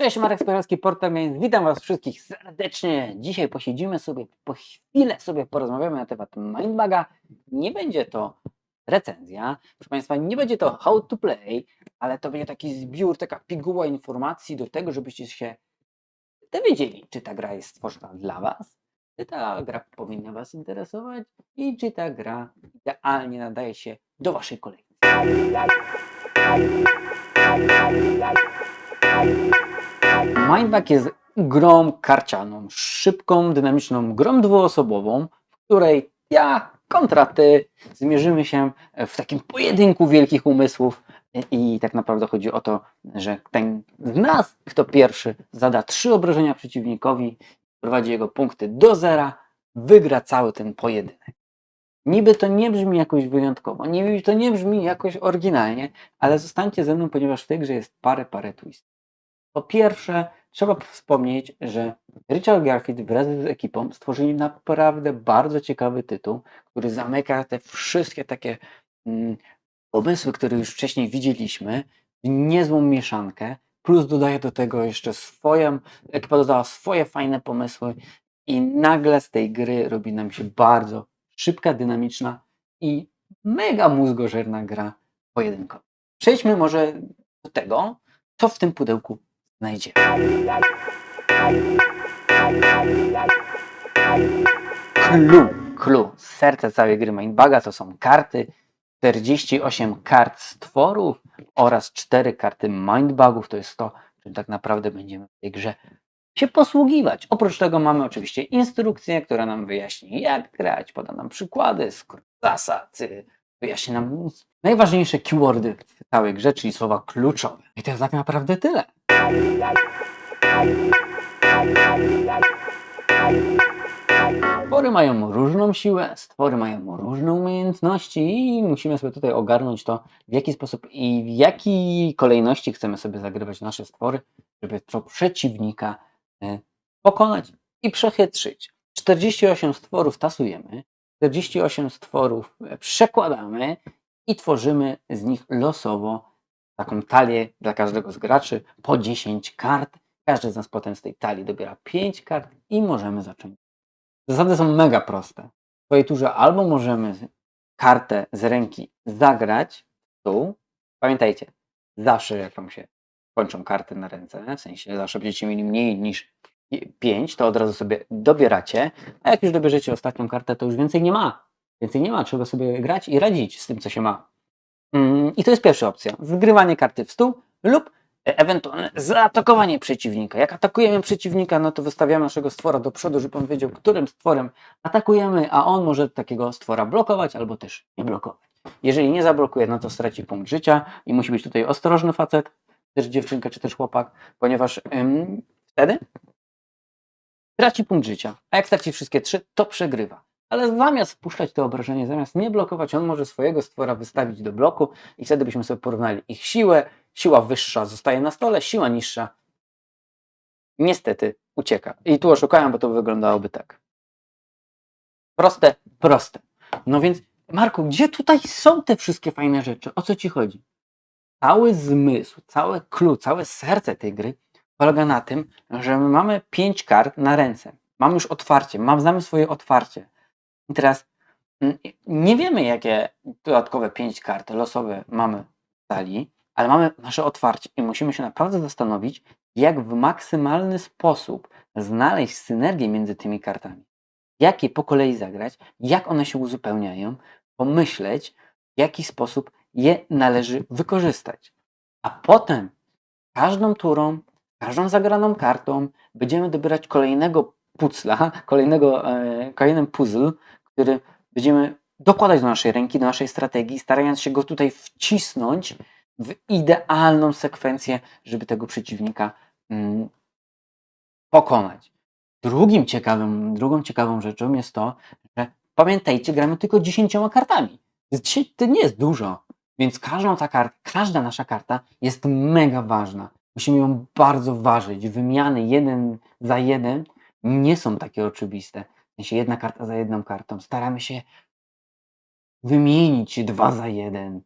Cześć, Marek Spiralski, Portal Games. Witam Was wszystkich serdecznie. Dzisiaj posiedzimy sobie, po chwilę sobie porozmawiamy na temat Mindbaga. Nie będzie to recenzja, proszę Państwa, nie będzie to how to play, ale to będzie taki zbiór, taka piguła informacji do tego, żebyście się dowiedzieli, czy ta gra jest stworzona dla Was, czy ta gra powinna Was interesować i czy ta gra idealnie nadaje się do Waszej kolekcji. Mindback jest grą karcianą, szybką, dynamiczną grą dwuosobową, w której ja kontra ty zmierzymy się w takim pojedynku wielkich umysłów i tak naprawdę chodzi o to, że ten z nas, kto pierwszy zada trzy obrażenia przeciwnikowi, prowadzi jego punkty do zera, wygra cały ten pojedynek. Niby to nie brzmi jakoś wyjątkowo, niby to nie brzmi jakoś oryginalnie, ale zostańcie ze mną, ponieważ w tej grze jest parę, parę twistów. Po pierwsze, trzeba wspomnieć, że Richard Garfield wraz z ekipą stworzyli naprawdę bardzo ciekawy tytuł, który zamyka te wszystkie takie mm, pomysły, które już wcześniej widzieliśmy, w niezłą mieszankę, plus dodaje do tego jeszcze swoją, ekipa dodała swoje fajne pomysły i nagle z tej gry robi nam się bardzo szybka, dynamiczna i mega mózgożerna gra pojedynkowa. Przejdźmy może do tego, co w tym pudełku znajdziemy. Clue, clue, serce całej gry Mindbaga to są karty, 48 kart stworów oraz 4 karty Mindbagów, to jest to, czym tak naprawdę będziemy w tej grze się posługiwać. Oprócz tego mamy oczywiście instrukcję, która nam wyjaśni jak grać, poda nam przykłady, skrót zasad, y, wyjaśni nam najważniejsze keywordy w całej grze, czyli słowa kluczowe. I to jest tak naprawdę tyle. Stwory mają różną siłę, stwory mają różne umiejętności i musimy sobie tutaj ogarnąć to, w jaki sposób i w jakiej kolejności chcemy sobie zagrywać nasze stwory, żeby to przeciwnika e, pokonać i przechytrzyć. 48 stworów tasujemy, 48 stworów e, przekładamy i tworzymy z nich losowo taką talię dla każdego z graczy po 10 kart. Każdy z nas potem z tej talii dobiera 5 kart i możemy zacząć. Zasady są mega proste. W swojej turze albo możemy kartę z ręki zagrać w stół. Pamiętajcie, zawsze jak wam się kończą karty na ręce, w sensie zawsze będziecie mieli mniej niż 5, to od razu sobie dobieracie, a jak już dobierzecie ostatnią kartę, to już więcej nie ma. Więcej nie ma, trzeba sobie grać i radzić z tym, co się ma. Mm, I to jest pierwsza opcja. Zgrywanie karty w stół lub e- ewentualne zaatakowanie przeciwnika. Jak atakujemy przeciwnika, no to wystawiamy naszego stwora do przodu, żeby on wiedział, którym stworem atakujemy, a on może takiego stwora blokować albo też nie blokować. Jeżeli nie zablokuje, no to straci punkt życia i musi być tutaj ostrożny facet, też dziewczynka czy też chłopak, ponieważ ym, wtedy traci punkt życia. A jak straci wszystkie trzy, to przegrywa. Ale zamiast wpuszczać to obrażenie, zamiast nie blokować, on może swojego stwora wystawić do bloku i wtedy byśmy sobie porównali ich siłę. Siła wyższa zostaje na stole, siła niższa niestety ucieka. I tu oszukają, bo to wyglądałoby tak. Proste, proste. No więc, Marku, gdzie tutaj są te wszystkie fajne rzeczy? O co ci chodzi? Cały zmysł, całe clue, całe serce tej gry polega na tym, że my mamy pięć kart na ręce. Mamy już otwarcie, mam, znamy swoje otwarcie. I teraz mm, nie wiemy, jakie dodatkowe pięć kart losowe mamy w talii, ale mamy nasze otwarcie i musimy się naprawdę zastanowić, jak w maksymalny sposób znaleźć synergię między tymi kartami. Jak je po kolei zagrać, jak one się uzupełniają, pomyśleć, w jaki sposób je należy wykorzystać. A potem każdą turą, każdą zagraną kartą będziemy dobierać kolejnego puzzla, kolejnego, e, kolejny puzzle, który będziemy dokładać do naszej ręki, do naszej strategii, starając się go tutaj wcisnąć w idealną sekwencję, żeby tego przeciwnika mm, pokonać. Drugim ciekawym, drugą ciekawą rzeczą jest to, że pamiętajcie, gramy tylko 10 kartami. To nie jest dużo, więc każda nasza karta jest mega ważna. Musimy ją bardzo ważyć. Wymiany jeden za jeden nie są takie oczywiste. Sensie jedna karta za jedną kartą. Staramy się wymienić dwa za jeden.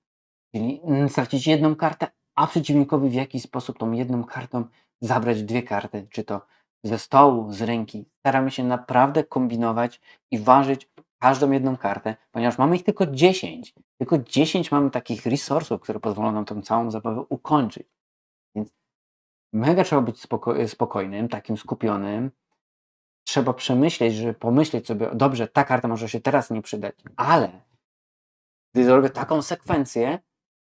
Czyli stracić jedną kartę, a przeciwnikowi w jakiś sposób tą jedną kartą zabrać dwie karty, czy to ze stołu, z ręki. Staramy się naprawdę kombinować i ważyć każdą jedną kartę, ponieważ mamy ich tylko 10. Tylko 10 mamy takich resursów, które pozwolą nam tą całą zabawę ukończyć. Więc mega trzeba być spoko- spokojnym, takim skupionym. Trzeba przemyśleć, że pomyśleć sobie, dobrze, ta karta może się teraz nie przydać, ale gdy zrobię taką sekwencję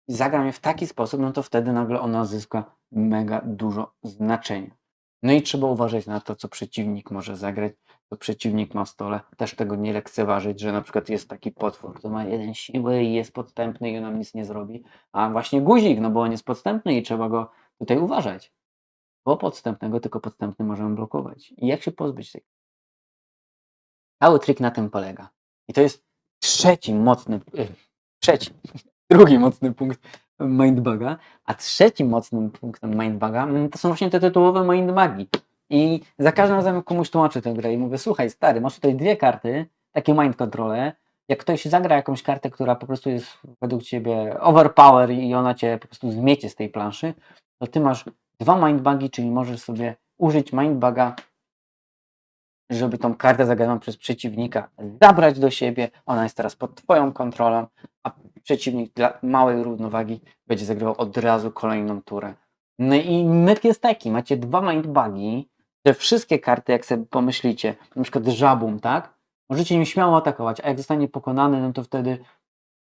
i zagram je w taki sposób, no to wtedy nagle ona zyska mega dużo znaczenia. No i trzeba uważać na to, co przeciwnik może zagrać, co przeciwnik ma w stole. Też tego nie lekceważyć, że na przykład jest taki potwór, który ma jeden siły i jest podstępny i on nam nic nie zrobi, a właśnie guzik, no bo on jest podstępny i trzeba go tutaj uważać. Bo podstępnego tylko podstępny możemy blokować. I jak się pozbyć tej? Cały trik na tym polega. I to jest trzeci mocny, y, trzeci, drugi mocny punkt mindbuga, a trzecim mocnym punktem mindbuga mm, to są właśnie te tytułowe mindbugi. I za każdym razem komuś tłumaczę tę grę i mówię, słuchaj stary, masz tutaj dwie karty, takie mind controle, jak ktoś zagra jakąś kartę, która po prostu jest według ciebie overpower i ona cię po prostu zmiecie z tej planszy, to ty masz dwa mindbugi, czyli możesz sobie użyć mindbuga, żeby tą kartę zagraną przez przeciwnika zabrać do siebie. Ona jest teraz pod twoją kontrolą, a przeciwnik dla małej równowagi będzie zagrywał od razu kolejną turę. No i myk jest taki, macie dwa mindbugi, te wszystkie karty, jak sobie pomyślicie, na przykład żabum, tak? Możecie nim śmiało atakować, a jak zostanie pokonany, no to wtedy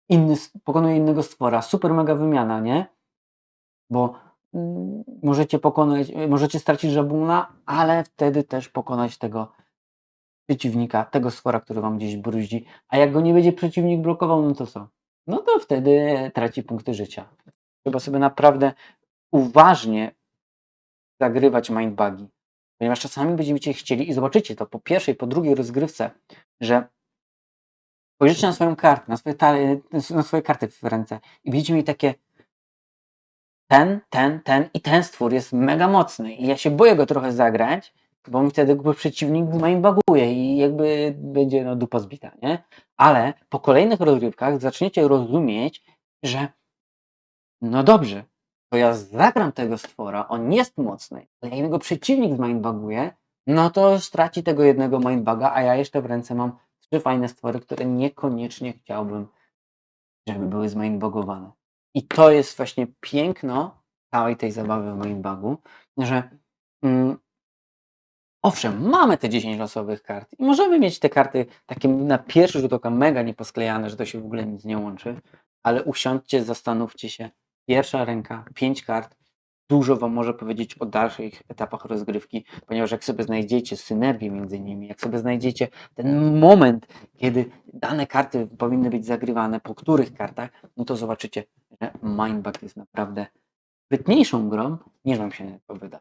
inny, pokonuje innego stwora. Super mega wymiana, nie? Bo możecie pokonać, możecie stracić żabuna, ale wtedy też pokonać tego przeciwnika, tego stwora, który wam gdzieś bruździ. A jak go nie będzie przeciwnik blokował, no to co? No to wtedy traci punkty życia. Trzeba sobie naprawdę uważnie zagrywać mindbugi. Ponieważ czasami będziecie chcieli i zobaczycie to po pierwszej, po drugiej rozgrywce, że spojrzycie na swoją kartę, na swoje, na swoje karty w ręce i będziecie mieli takie ten, ten, ten i ten stwór jest mega mocny i ja się boję go trochę zagrać, bo mi wtedy jakby przeciwnik mindbuguje i jakby będzie no, dupa zbita, nie? Ale po kolejnych rozgrywkach zaczniecie rozumieć, że no dobrze, to ja zagram tego stwora, on jest mocny, ale jak go przeciwnik zmindbuguje, no to straci tego jednego mindbuga, a ja jeszcze w ręce mam trzy fajne stwory, które niekoniecznie chciałbym, żeby były zmindbugowane. I to jest właśnie piękno całej tej zabawy w mindbugu, że mm, owszem, mamy te 10 losowych kart i możemy mieć te karty takie na pierwszy rzut oka mega nieposklejane, że to się w ogóle nic nie łączy, ale usiądźcie, zastanówcie się, pierwsza ręka, pięć kart, dużo Wam może powiedzieć o dalszych etapach rozgrywki, ponieważ jak sobie znajdziecie synergię między nimi, jak sobie znajdziecie ten moment, kiedy dane karty powinny być zagrywane, po których kartach, no to zobaczycie, że Mindbug jest naprawdę sprytniejszą grą, niż Wam się to wyda.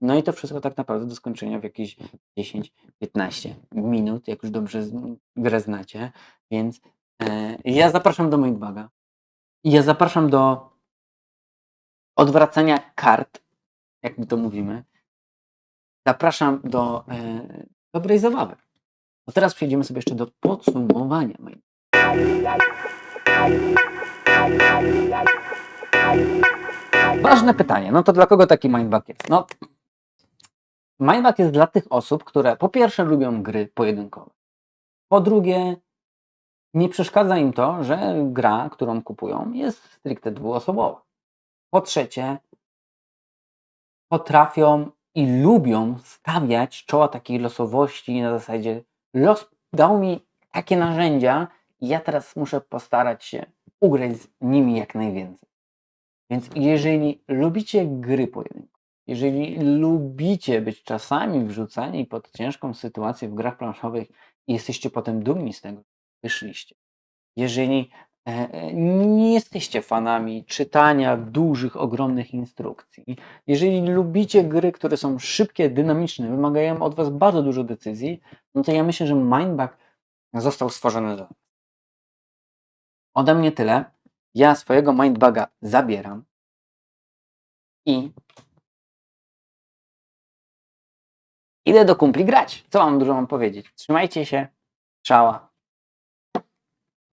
No i to wszystko tak naprawdę do skończenia w jakieś 10-15 minut, jak już dobrze grę znacie, więc e, ja zapraszam do Mindbuga. Ja zapraszam do odwracania kart, jak my to mówimy. Zapraszam do e, dobrej zabawy. No teraz przejdziemy sobie jeszcze do podsumowania. moi Ważne pytanie. No to dla kogo taki mindbug jest? No, mindbug jest dla tych osób, które po pierwsze lubią gry pojedynkowe. Po drugie, nie przeszkadza im to, że gra, którą kupują, jest stricte dwuosobowa. Po trzecie, potrafią i lubią stawiać czoła takiej losowości na zasadzie los dał mi takie narzędzia i ja teraz muszę postarać się ugrać z nimi jak najwięcej. Więc jeżeli lubicie gry pojedyncze, jeżeli lubicie być czasami wrzucani pod ciężką sytuację w grach planszowych i jesteście potem dumni z tego, że wyszliście, jeżeli e, e, nie jesteście fanami czytania dużych, ogromnych instrukcji, jeżeli lubicie gry, które są szybkie, dynamiczne, wymagają od Was bardzo dużo decyzji, no to ja myślę, że Mindbug został stworzony dla Was. Ode mnie tyle. Ja swojego Mindbuga zabieram i idę do kumpli grać. Co mam dużo mam powiedzieć? Trzymajcie się. Czała.